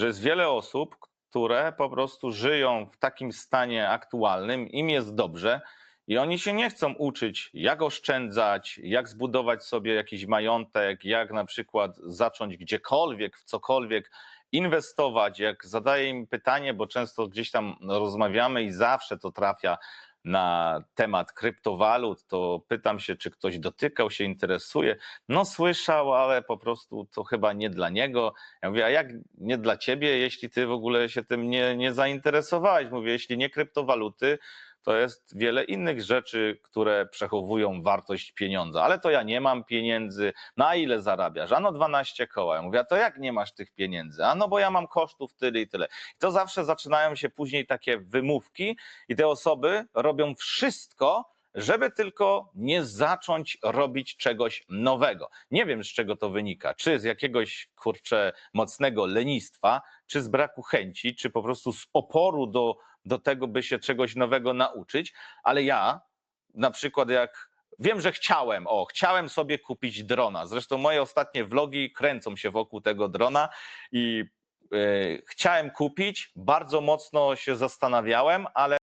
że jest wiele osób, które po prostu żyją w takim stanie aktualnym, im jest dobrze i oni się nie chcą uczyć, jak oszczędzać, jak zbudować sobie jakiś majątek, jak na przykład zacząć gdziekolwiek, w cokolwiek inwestować. Jak zadaję im pytanie, bo często gdzieś tam rozmawiamy i zawsze to trafia na temat kryptowalut, to pytam się, czy ktoś dotykał się, interesuje. No słyszał, ale po prostu to chyba nie dla niego. Ja mówię, a jak nie dla ciebie, jeśli ty w ogóle się tym nie, nie zainteresowałeś? Mówię, jeśli nie kryptowaluty, to jest wiele innych rzeczy, które przechowują wartość pieniądza. Ale to ja nie mam pieniędzy. Na ile zarabiasz? Ano 12 koła. Ja mówię, a to jak nie masz tych pieniędzy? A no bo ja mam kosztów tyle i tyle. I to zawsze zaczynają się później takie wymówki i te osoby robią wszystko, żeby tylko nie zacząć robić czegoś nowego. Nie wiem, z czego to wynika. Czy z jakiegoś kurczę mocnego lenistwa, czy z braku chęci, czy po prostu z oporu do, do tego, by się czegoś nowego nauczyć, ale ja na przykład jak wiem, że chciałem, o, chciałem sobie kupić drona. Zresztą moje ostatnie vlogi kręcą się wokół tego drona i e, chciałem kupić, bardzo mocno się zastanawiałem, ale